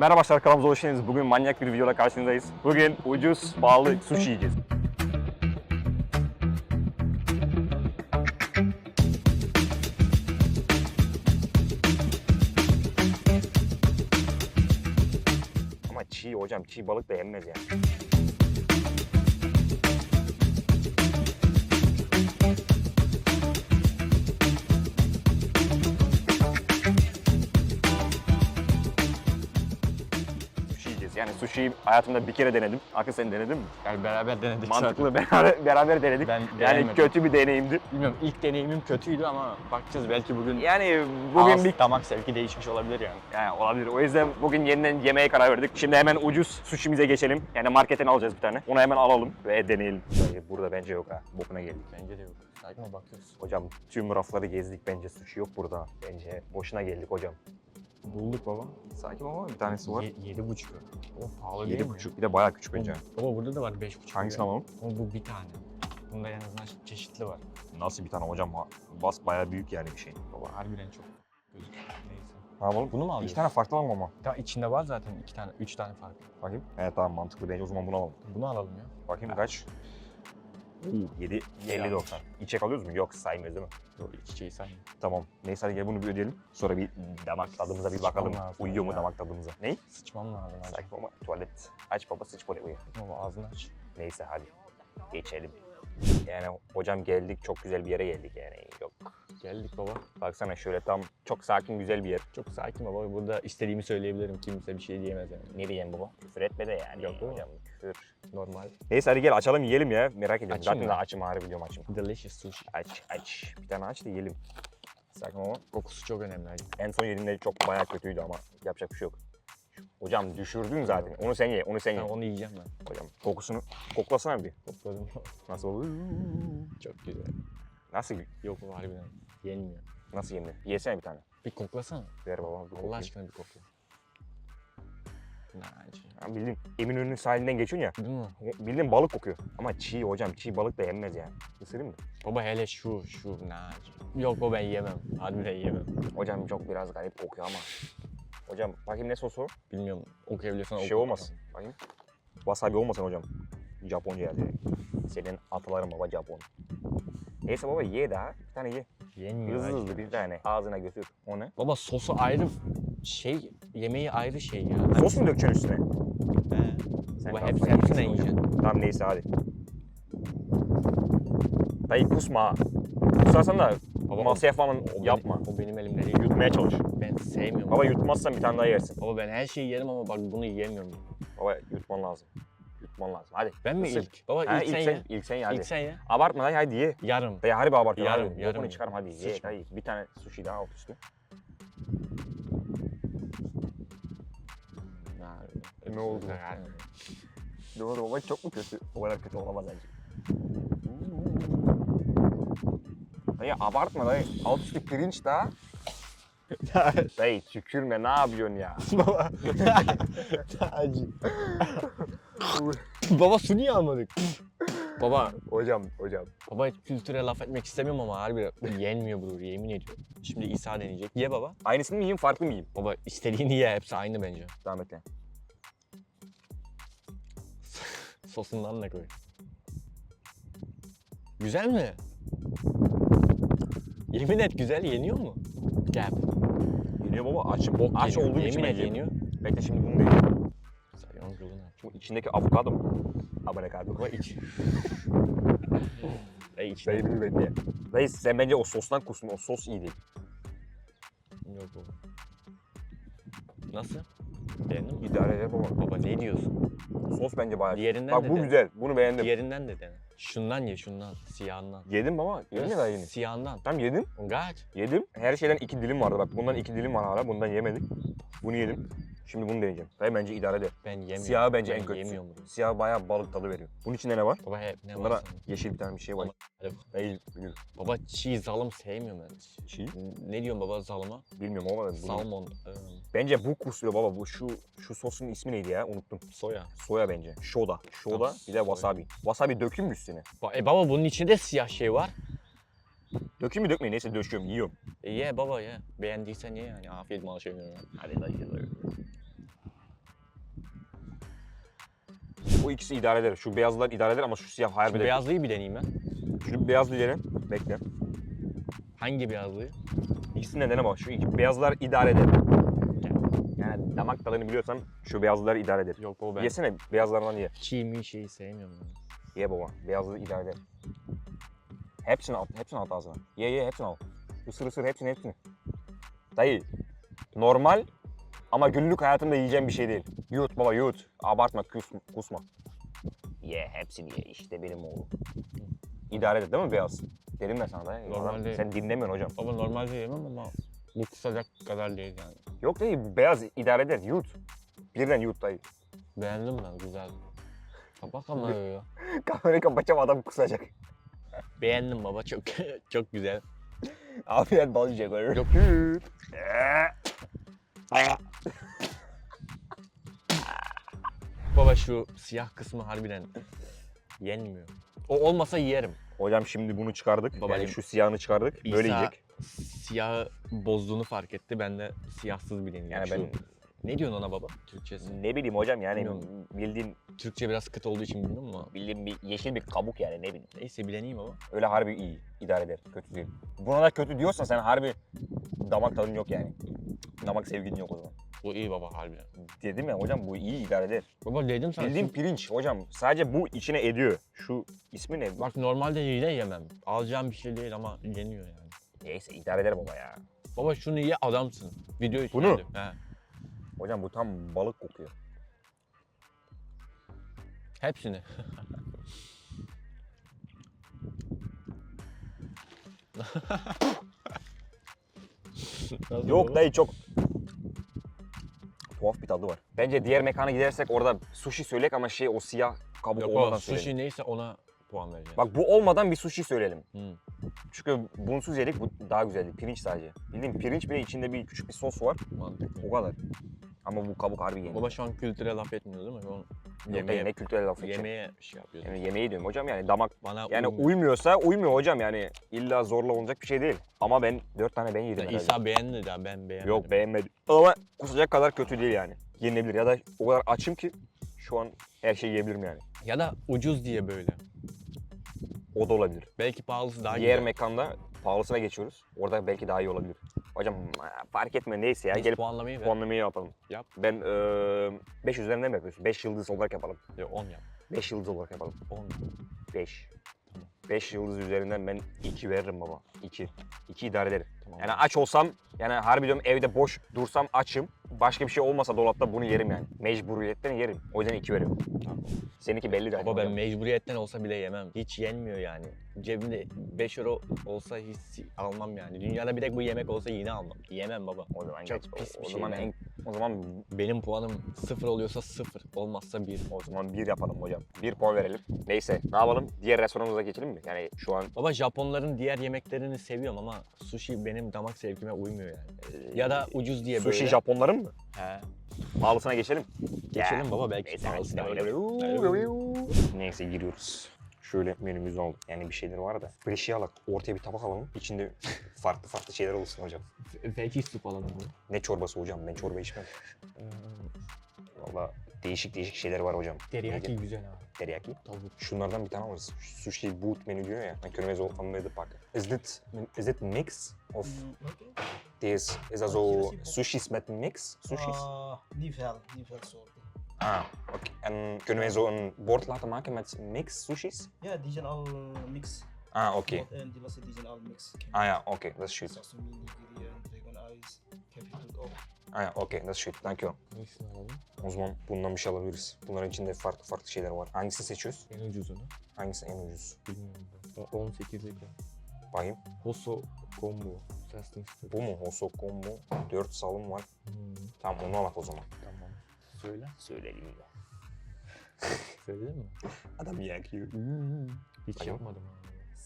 Merhaba arkadaşlar kanalımıza hoş geldiniz. Bugün manyak bir videoyla karşınızdayız. Bugün ucuz, pahalı sushi yiyeceğiz. Ama çiğ hocam, çiğ balık da yenmez yani. Yiyeceğiz. Yani sushi'yi hayatımda bir kere denedim. Akın sen denedin mi? Yani beraber denedik Mantıklı beraber, beraber denedik. Ben yani denemedim. kötü bir deneyimdi. Bilmiyorum ilk deneyimim kötüydü ama bakacağız belki bugün Yani bugün ağız bir damak zevki değişmiş olabilir yani. yani olabilir. O yüzden bugün yeniden yemeğe karar verdik. Şimdi hemen ucuz sushi'mize geçelim. Yani marketten alacağız bir tane. Onu hemen alalım ve deneyelim. Dayı, Burada bence yok ha. Bokuna geldik. Bence de yok. Sakin bakıyoruz. Hocam tüm rafları gezdik. Bence sushi yok burada. Bence boşuna geldik hocam. Bulduk baba. Sakin ama bir tanesi var. Ye, yedi buçuk. O pahalı değil mi? Bir de bayağı küçük bence. Baba burada da var beş buçuk. Hangisini alalım? Ama bu bir tane. Bunda en azından çeşitli var. Nasıl bir tane hocam? Ha- Bas bayağı büyük yani bir şey. Baba harbiden çok gözüküyor. Neyse. Ne yapalım? Bunu mu İki alıyorsun? tane farklı alalım ama. Ya içinde var zaten iki tane, üç tane farklı. Bakayım. Evet tamam mantıklı bence o zaman bunu alalım. Bunu alalım ya. Bakayım kaç? 7 50 90. İçecek alıyoruz mu? Yok saymıyoruz değil mi? Yok iç içeyi say. Tamam. Neyse hadi gel bunu bir ödeyelim. Sonra bir damak tadımıza bir bakalım. Lazım Uyuyor mu ya. damak tadımıza? Ney? Sıçmam lazım. acaba. Saçma ama tuvalet. Aç baba sıç buraya uyu. Baba ağzını aç. Neyse hadi. Geçelim. Yani hocam geldik çok güzel bir yere geldik yani. Yok. Geldik baba. Baksana şöyle tam çok sakin güzel bir yer. Çok sakin baba. Burada istediğimi söyleyebilirim. Kimse bir şey diyemez yani. Ne diyeyim baba? Küfür etme de yani. Yok, değil mi? hocam küfür. Normal. Neyse hadi gel açalım yiyelim ya. Merak ediyorum. Açayım Zaten mı? de açım ağrı biliyorum açım. Delicious sushi. Aç aç. Bir tane aç da yiyelim. Sakin ama. Kokusu çok önemli. En son yediğimde çok bayağı kötüydü ama yapacak bir şey yok. Hocam düşürdün zaten. Onu sen ye, onu sen ye. Ben onu yiyeceğim ben. Hocam kokusunu koklasana bir. Kokladım. Nasıl olur? çok güzel. Nasıl Yok o harbiden. Yenmiyor. nasıl yenir? Yesene bir tane. Bir koklasana. Ver baba. Bir Allah aşkına bir kokla. Nacı. Ya bildiğin Eminönü sahilinden geçiyorsun Değil mi? ya. Bildiğin balık kokuyor. Ama çiğ hocam. Çiğ balık da yenmez yani. Isırayım mı? Baba hele şu şu nacı. Yok o ben yemem. Harbiden yemem. Hocam çok biraz garip kokuyor ama. Hocam bakayım ne sosu? Bilmiyorum okuyabiliyorsan Şey oku. olmasın. Bakayım. Wasabi olmasın hocam. Japonca yazıyor. Senin ataların baba Japon. Neyse baba ye daha. Bir tane ye. Yenmiyor. Hızlı hacı. hızlı bir tane. Ağzına götür. O ne? Baba sosu ayrı şey yemeği ayrı şey ya. Sos mu dökeceksin üstüne? He. Sen Baba kafayı hepsi hepsinden yemişsin hocam. yiyeceksin. Tamam neyse hadi. Dayı kusma. ha. Kusarsan da Baba, masaya falan o benim- yapma. O benim elimde değil. Yutmaya çalış. Ben sevmiyorum. Baba yutmazsan bir tane daha yersin. Baba ben her şeyi yerim ama bak bunu yiyemiyorum. Baba yutman lazım. Yutman lazım. Hadi. Ben mi Isır. ilk? Baba Ha, ilk, ilk sen, sen, ye. ilk sen ye hadi. İlk sen ye. Abartma dayı hadi ye. Yarım. Dayı harbi abartıyor. Yarım, hadi. yarım Bokunu ye. çıkarım hadi. Ye Sıçma. dayı. Bir tane sushi daha alt üstü. Ne oldu? Ne oldu baba çok mu kötü? O kadar kötü olamaz bence. Dayı abartma dayı. Alt üstü pirinç daha. Dayı tükürme ne yapıyorsun ya? Baba. Acı. Baba su niye almadık? Baba, Hocam hocam. baba hiç kültüre laf etmek istemiyorum ama harbi yenmiyor bu yemin ediyorum. Şimdi İsa deneyecek. Ye baba. Aynısını mı yiyeyim farklı mı yiyeyim? Baba istediğini ye hepsi aynı bence. Devam Sosundan da koy. Güzel mi? Yemin et güzel yeniyor mu? Gel. Yeniyor baba açım. Bok Aç yeniyor. olduğum Yemin için et bence. yeniyor. Bekle şimdi bunu da yiyeyim. Yolunu aç. Bu içindeki avokado mu? Avokado. Baba iç. Ey iç. Dayı bir bekle. Dayı sen bence o sostan kusun. O sos iyi değil. Yok baba. Nasıl? Beğendin mi? İdare eder baba. Baba ne diyorsun? Sos bence bayağı. Diğerinden Bak de bu dene. güzel. Bunu beğendim. Diğerinden de dene. Şundan ye şundan. Siyahından. Yedim ama yedim ya daha yeni. Siyahından. Tam yedim. Gayet. Yedim. Her şeyden iki dilim vardı. Bak bundan iki dilim var hala. Bundan yemedik. Bunu yedim. Şimdi bunu deneyeceğim. Dayı bence idare eder. Ben yemiyorum. Siyahı bence ben en kötüsü. yemiyorum bunu. Siyah bayağı balık tadı veriyor. Bunun içinde ne var? Baba hep ne Bunlara var senin? yeşil bir tane bir şey var. Hadi. Bil- Baba çiğ zalım sevmiyorum ben. Çiğ? Ne diyorsun baba zalıma? bilmiyorum ama bunu- Salmon. ıı, Bence bu kusuyor baba. Bu şu şu sosun ismi neydi ya? Unuttum. soya. Soya bence. Shoda. Shoda Tamam, bir de soya. wasabi. Wasabi dökeyim mi üstüne? Ba- E baba bunun içinde siyah şey var. Dökeyim mi dökmeyin neyse döşüyorum yiyorum. E ye baba ye. Beğendiysen ye yani. Afiyet bal şeyler. Hadi dayı dayı. Bu ikisi idare eder. Şu beyazlar idare eder ama şu siyah harbi Şu de. beyazlıyı bir deneyeyim ben. Şu beyazlı deneyelim. Bekle. Hangi beyazlıyı? İkisini de dene bak. Şu iki beyazlar idare eder. Yani damak tadını biliyorsan şu beyazlar idare eder. Yok o ben. Yesene beyazlarından ye. Çiğ mi şeyi sevmiyorum ben. Ye baba. Beyazlı idare eder. Hepsini al. Hepsini al ağzına. Ye ye hepsini al. Isır ısır hepsini hepsini. Dayı. Normal ama günlük hayatında yiyeceğim bir şey değil. Yut baba yut. Abartma kusma. kusma. Ye hepsini ye işte benim oğlum. İdare eder değil mi beyaz? Dedim ben sana da. Normalde- Sen dinlemiyorsun hocam. Baba normalde yemem ama bu kusacak kadar değil yani. Yok değil beyaz idare eder yut. Birden yut dayı. Beğendim ben güzel. Kapak ama ya. Kamerayı kapatacağım adam kusacak. Beğendim baba çok çok güzel. Afiyet bal yiyecek öyle. Yok. Yut. Baba şu siyah kısmı harbiden yenmiyor. O olmasa yerim. Hocam şimdi bunu çıkardık. Baba, yani benim- şu siyahını çıkardık. Böyle İsa yiyecek. Siyahı bozduğunu fark etti. Ben de siyahsız bir deneyim. Yani Şu- ben Ne diyorsun ona baba? Türkçesi. ne bileyim hocam yani Bilmiyorum. bildiğin Türkçe biraz kıt olduğu için bilmiyorum ama. bildiğin bir yeşil bir kabuk yani ne bileyim. Neyse bir deneyeyim baba. Öyle harbi iyi idare eder. Kötü değil. Buna da kötü diyorsan sen harbi damak tadın yok yani. Damak sevgin yok o zaman. Bu iyi baba harbiden. Dedim ya hocam bu iyi idare eder. Baba dedim sana. Bildiğin şu- pirinç hocam. Sadece bu içine ediyor. Şu ismi ne? Bak normalde yine yemem. Alacağım bir şey değil ama yeniyor yani. Neyse idare eder baba ya. Baba şunu ye adamsın. Video için Bunu? He. Hocam bu tam balık kokuyor. Hepsini. Yok dayı çok tuhaf bir tadı var. Bence diğer mekana gidersek orada sushi söylek ama şey o siyah kabuk Yok olmadan o sushi söyleyelim. neyse ona puan vereceğim. Bak bu olmadan bir sushi söyleyelim. Hı. Çünkü bunsuz yedik bu daha güzeldi. Pirinç sadece. Bildiğin pirinç bile içinde bir küçük bir sos var. Mantıklı. O kadar. Ama bu kabuk harbi yeni. Baba şu an kültüre laf etmiyor değil mi? Yemeğe, ne kültürel laf edeceğim. yemeğe şey yapıyorsun. Yani yemeği diyorum hocam yani damak Bana yani uymuyor. uymuyorsa uymuyor hocam yani illa zorla olacak bir şey değil. Ama ben dört tane ben yedim Ya herhalde. İsa beğendi de ben beğenmedim. Yok beğenmedim. Ama kusacak kadar kötü değil yani. Yenilebilir ya da o kadar açım ki şu an her şeyi yiyebilirim yani. Ya da ucuz diye böyle. O da olabilir. Belki pahalısı daha Diğer güzel. mekanda pahalısına geçiyoruz. Orada belki daha iyi olabilir. Hocam ha, fark etme neyse ya Neyse, gelip puanlamayı ver. puanlamayı yapalım. Yap. Ben 5 üzerinden mi yapıyorsun? 5 yıldız olarak yapalım. Yok 10 yap. 5 yıldız olarak yapalım. 10. 5. 5 yıldız üzerinden ben 2 veririm baba. 2. 2 idare ederim. Tamam. Yani aç olsam, yani harbi diyorum evde boş dursam açım. Başka bir şey olmasa dolapta bunu yerim yani. Mecburiyetten yerim. O yüzden 2 veriyorum. Tamam. Seninki belli zaten. Baba ben mecburiyetten olsa bile yemem. Hiç yenmiyor yani. Cebimde 5 euro olsa hiç almam yani. Dünyada bir tek bu yemek olsa yine almam. Yemem baba. o zaman Çok geç. pis o, bir o şey zaman en, o zaman Benim puanım 0 oluyorsa 0. Olmazsa 1. o zaman 1 yapalım hocam. 1 puan verelim. Neyse ne yapalım? Diğer restoranımıza geçelim mi? Yani şu an Baba Japonların diğer yemeklerini seviyorum ama sushi benim damak zevkime uymuyor yani. e, Ya da ucuz diye sushi böyle. Japonların mı? He. Pahalısına geçelim. Geçelim Ya. baba belki Neyse, olur. böyle. Neyse giriyoruz. Şöyle menümüzü aldık. Yani bir şeyler var da. Bir şey alak. Ortaya bir tabak alalım. İçinde farklı farklı şeyler olsun hocam. Belki su falan olur. Ne çorbası hocam? Ben çorba içmem. Valla değişik değişik şeyler var hocam. Teriyaki Neydi? güzel abi. Teriyaki. Tavuk. Şunlardan bir tane alırız. Sushi boot menü diyor ya. Ben zo van midden pakken. Is dit, is dit mix? Of this is also sushis met mix? Sushis? Ah. Uh, niet Ah, oké. En kunnen wij zo een bord laten maken met mix sushis? Ja, die zijn al eh, mix. Ah, oké. En die laatste die zijn al mix. Ah ja, oké. Dat is goed. Sashimi, nigiri en dragon eyes. Ik heb hier ook. Ah ja, oké. Dat is goed. Dankjewel. Hangisini alalım? O zaman bundan bir şey alabiliriz. Bunların içinde farklı farklı şeyler var. Hangisini seçiyoruz? En ucuzunu. Hangisi en ucuz? Bilmiyorum ben. 18'lik ya. Bakayım. Hoso combo. Bu mu? Oso combo. 4 salım var. Hmm, Tamam onu alak o zaman. Söyle. Söyledim ya. Söyledin mi? Adam yakıyor. Hiç Bakayım. yapmadım abi.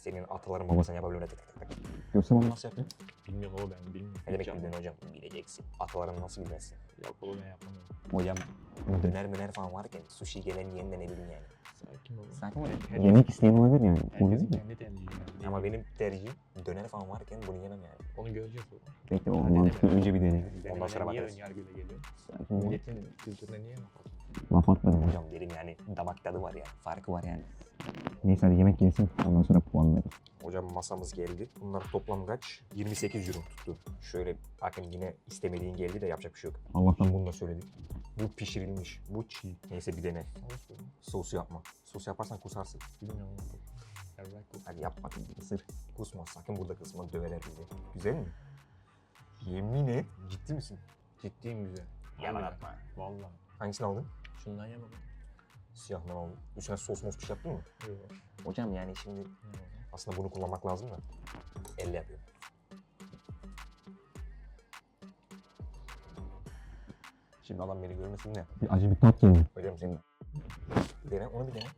Senin ataların babasan yapabilir. Tık tık tık. Yoksa onu nasıl yapayım? Bilmiyorum ama ben bilmiyorum. Ne demek bildin hocam? Bileceksin. Ataların nasıl bilmezsin? Yok oğlum ben yapamıyorum. Hocam döner möner falan varken sushi gelen yiyen de ne bileyim yani. Sakin ol. Sakin ol. Her- Yemek isteyen olabilir yani. Herkesin kendi tercihi yani. Ama benim tercihim döner falan varken bunu yemem yani. Onu göreceğiz oğlum. Bekle o mantıklı önce bir deneyelim. Ondan sonra niye bakarız. ön yargıyla geliyor? Milletin kültürüne niye bakalım? Laf atmadım hocam derim yani damak tadı var yani farkı var yani. Neyse hadi yemek yesin ondan sonra puan veririz. Hocam masamız geldi. Bunlar toplam kaç? 28 euro tuttu. Şöyle bakın yine istemediğin geldi de yapacak bir şey yok. Allah'tan bunu da söyledik. Bu pişirilmiş. Bu çiğ. Neyse bir dene. Sosu yapma. Sos yaparsan kusarsın. Bilmiyorum. Hadi yap bakayım bir ısır. Kusma sakın burada kısma döverler bizi. Güzel mi? Yemin et. Ciddi misin? Ciddiyim güzel. Yalan atma. Vallahi. Hangisini aldın? Şundan yeme Siyahından aldım. Üstüne sos mos bir şey yaptın mı? Yok. Hocam yani şimdi aslında bunu kullanmak lazım da. Elle yapıyorum. Şimdi adam beni görmesin de. Bir acı bir tat geliyor. Hocam senin. Dene, onu bir dene.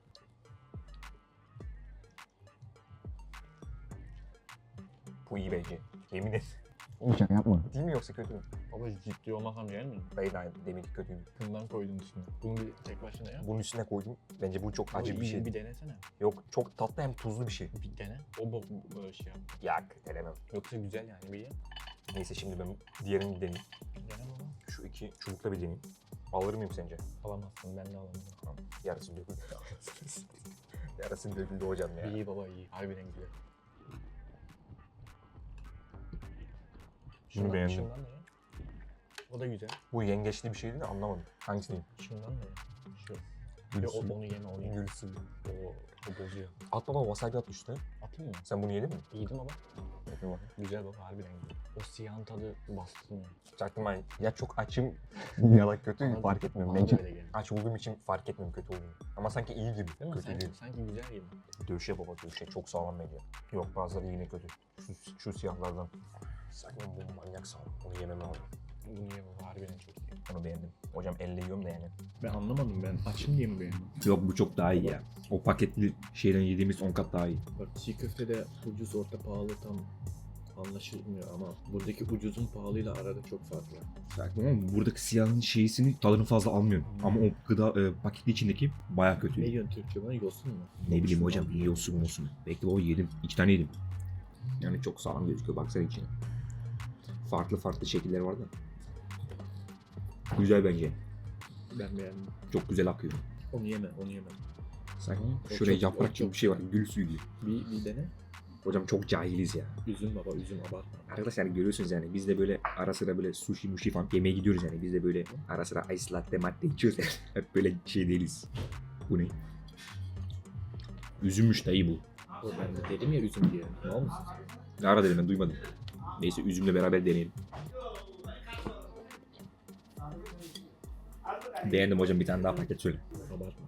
Bu iyi bence. Yemin et. Oğlum şaka yapma. Değil mi yoksa kötü mü? Baba ciddi olmasam yer miyim? Dayı da deminki kötüydü. Bundan koydum üstüne. Bunu bir tek başına ya. Bunun üstüne koydum. Bence bu çok acı bir şey. Bir denesene. Yok çok tatlı hem tuzlu bir şey. Bir dene. O bu böyle şey yap. Yak denemem. Yoksa güzel yani bir ye. Neyse şimdi ben diğerini deneyeyim. Dene baba. Şu iki çubukla bir deneyeyim. Alır mıyım sence? Alamazsın ben de alamam. Tamam. Yarısı döküldü. Yarısı döküldü hocam ya. İyi baba iyi. Harbiden güzel. Bunu beğendim. Şundan da ye. O da güzel. Bu yengeçli bir şeydi de anlamadım. Hangisini diyeyim? Şundan da ye. Şu. Yok suyu. onu yeme onu yeme. Gül suyu. O, o bozuyor. At baba wasabi at üstüne. Atayım mı? Sen bunu yedin mi? Yedim ama. Yapayım bakayım. Güzel baba harbiden güzel. O siyahın tadı bastırmıyor. Çaktırmayın. Ya çok açım ya da kötü Bana- fark etmiyorum. Bana da Bence öyle geldi. aç olduğum için fark etmiyorum kötü olduğunu. Ama sanki iyi gibi. Değil mi? kötü Sanki, değil. sanki güzel gibi. Dövüşe baba dövüşe çok sağlam bence. Yok bazıları yine kötü. Şu, şu siyahlardan. Sakın bu manyak sağlam. Onu yemem lazım. Bunu ye baba harbiden çok iyi. Onu beğendim. Hocam elle yiyorum da yani. Ben anlamadım ben. Açım diye mi beğendim? Yok bu çok daha iyi ya. O paketli şeyden yediğimiz 10 kat daha iyi. Bak çiğ köfte de ucuz orta pahalı tam anlaşılmıyor ama buradaki ucuzun pahalıyla arada çok fark var. Sakin ama buradaki siyahın şeysini tadını fazla almıyorum. Ama o gıda e, paketli içindeki baya kötü. Ne diyorsun Türkçe bana yosun mu? Ne bileyim hocam yiyorsun olsun. Bekle o yedim. İki tane yedim. Yani çok sağlam gözüküyor baksana içine. Farklı farklı şekilleri var da. Güzel bence. Ben beğendim. Çok güzel akıyor. Onu yeme, onu yeme. Sanki O şuraya çok- yaprak gibi çok- bir şey var. Gül suyu gibi. Bir, bir dene. Hocam çok cahiliz ya. Üzüm baba, üzüm abartma. Arkadaşlar görüyorsunuz yani biz de böyle ara sıra böyle sushi mushi falan yemeğe gidiyoruz yani. Biz de böyle ara sıra ice latte matte içiyoruz yani. Hep böyle şey değiliz. Bu ne? Üzümmüş dayı bu. O ben de dedim ya üzüm diye. Ne olmuş? Ne ara dedim ben duymadım. Neyse üzümle beraber deneyelim. Beğendim hocam bir tane daha paket söyle. Abartma.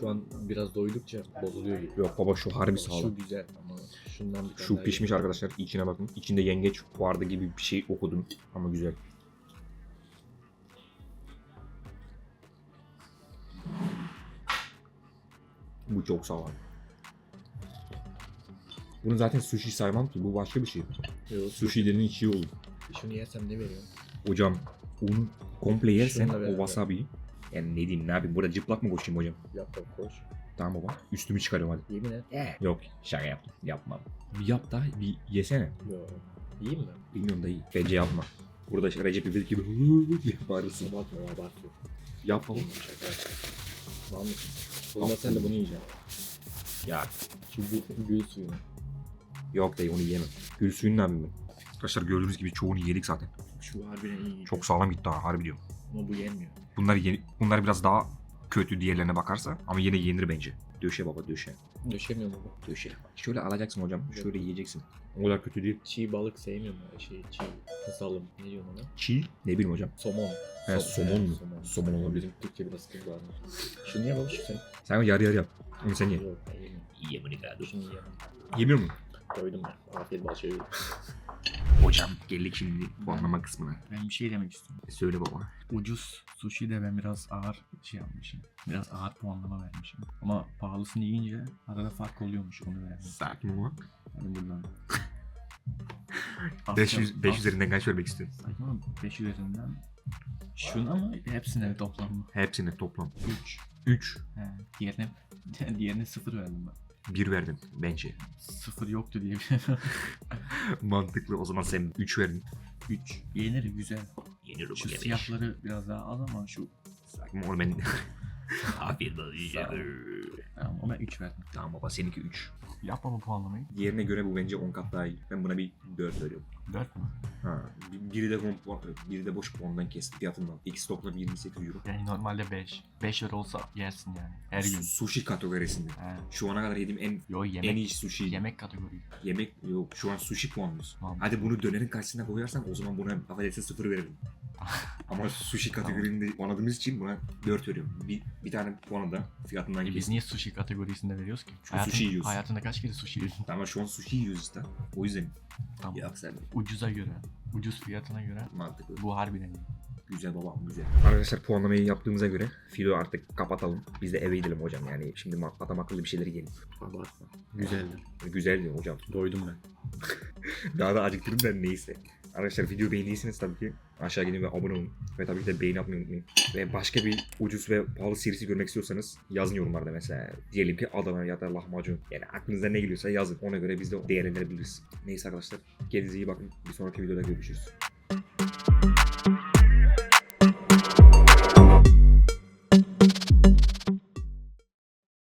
Şu an biraz doydukça bozuluyor gibi. Yok baba şu harbi Şu sağlam. güzel ama şundan bir tane Şu daha pişmiş ye. arkadaşlar içine bakın. İçinde yengeç vardı gibi bir şey okudum ama güzel. Bu çok sağlam. Bunu zaten sushi saymam ki bu başka bir şey. Yok, Sushi dediğin içi olur. Şunu yersem ne veriyorsun? Hocam onu komple yersen o wasabi yani ne diyeyim ne yapayım burada cıplak mı koşayım hocam? Yap bak koş. Tamam baba üstümü çıkarıyorum hadi. Yemin et. Yok şaka yaptım yapmam. Bir yap da bir yesene. Yok. İyiyim mi? Bilmiyorum da iyi. Bence yapma. Burada işte Recep İvedik gibi bağırırsın. Abartma abartıyor. Yap baba. Şaka yapma. Mısın? O zaman sen de bunu yiyeceksin. Ya Şu gül, gül suyunu. yok dayı onu yiyemem. Gül suyunu ne yapayım ben? Arkadaşlar gördüğünüz gibi çoğunu yedik zaten. Şu harbiden iyi. Çok sağlam gitti ha harbi diyorum. Ama bu yenmiyor. Bunlar yeni, bunlar biraz daha kötü diğerlerine bakarsa ama yine yenir bence. Döşe baba döşe. Döşemiyor mu bu? Döşe. Şöyle alacaksın hocam. Şöyle yiyeceksin. O kadar kötü değil. Çiğ balık sevmiyorum ben. Şey, çiğ kısalım. Ne diyorsun ona? Çiğ ne bileyim hocam. Somon. He, Som- somon mu? Somon. Somon olabilir. Bizim Türkçe biraz sıkıntı var. Şunu ye baba şu sen. Sen yarı yarı yap. Onu sen ye. Yok ben yemiyorum. Ye bunu kadar. Şunu yiyemem. Yemiyor musun? Doydum ben. Afiyet bal şey. Hocam geldik şimdi puanlama kısmına. Ben bir şey demek istiyorum. E, Söyle baba. Ucuz sushi de ben biraz ağır şey yapmışım. Biraz ağır puanlama vermişim. Ama pahalısını yiyince arada fark oluyormuş onu verdim. Sakin ol. Yani buradan. 500, 5 üzerinden kaç vermek istiyorsun? Saçma 5 üzerinden. Şunu ama hepsine toplam Hepsine toplam 3. 3. He, diğerine, diğerine 0 verdim ben. 1 verdin bence. 0 yoktu diye. Mantıklı. O zaman sen 3 verdin. 3. Yenir güzel. Yenir Şu siyahları biraz daha az ama şu Sakin ol ben. Afiyet olsun. Tamam ama 3 verdim. Tamam baba seninki 3. Yapma bu puanlamayı. Diğerine göre bu bence 10 kat daha iyi. Ben buna bir 4 veriyorum. 4 mü? Ha, bir- biri de, biri de boş puandan kesti fiyatından. İkisi toplam 28 euro. Yani normalde 5. 5 lira olsa yersin yani. Her gün. Su- Sushi kategorisinde. He. Şu ana kadar yediğim en Yo yemek. en iyi sushi. Yemek kategorisi. Yemek yok şu an sushi puanlıyoruz. Tamam. Hadi bunu dönerin karşısına koyarsan o zaman buna affedersin sıfır veririm. Ama sushi kategorinde puanladığımız için buna 4 veriyorum. Bir, bir tane puanı da fiyatından E biz niye sushi kategorisinde veriyoruz ki? Çünkü sushi yiyorsun. Hayatında kaç kere sushi yedin? Ama şu an sushi yiyoruz işte. O yüzden Tamam. ya Ucuza göre. Ucuz fiyatına göre. mantıklı. Bu harbiden iyi. Güzel babam güzel. Arkadaşlar puanlamayı yaptığımıza göre filo artık kapatalım. Biz de eve gidelim hocam yani. Şimdi ma- adam akıllı bir şeyler yiyelim. Abartma. Güzeldir. Güzel diyor hocam. Doydum ben. Daha da acıktırdım ben neyse. Arkadaşlar video beğendiyseniz tabii ki aşağı gidin ve abone olun. Ve tabii ki de beğeni atmayı unutmayın. Ve başka bir ucuz ve pahalı serisi görmek istiyorsanız yazın yorumlarda mesela. Diyelim ki Adana ya da lahmacun. Yani aklınıza ne geliyorsa yazın. Ona göre biz de değerlendirebiliriz. Neyse arkadaşlar. Kendinize iyi bakın. Bir sonraki videoda görüşürüz.